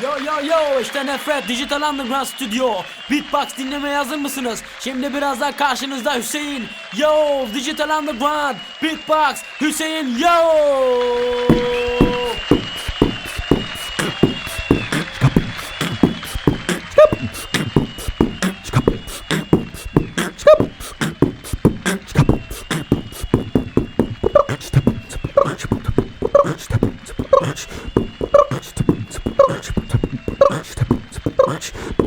Yo yo yo işte Nefret. Digital Underground Studio. Beatbox dinlemeye hazır mısınız? Şimdi birazdan karşınızda Hüseyin. Yo Digital Underground. Beatbox Hüseyin yo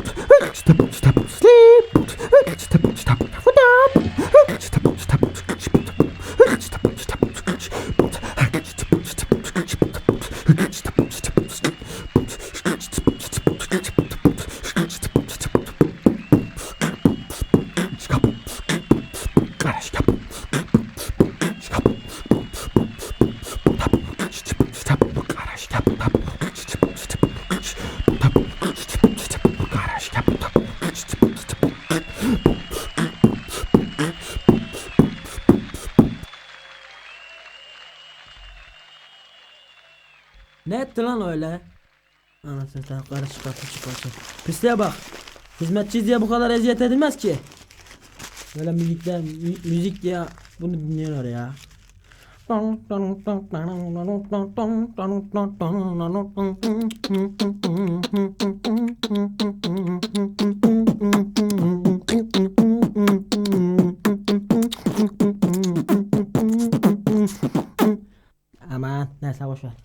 step, step, stop step, step, step, step, step, step, step, step, Ne etti lan öyle? Anasını sen karışık kapı çıkarsın. Pisliğe bak. Hizmetçiyiz diye bu kadar eziyet edilmez ki. Böyle müzikler, mü- müzik diye bunu dinliyorlar ya. nasa usual.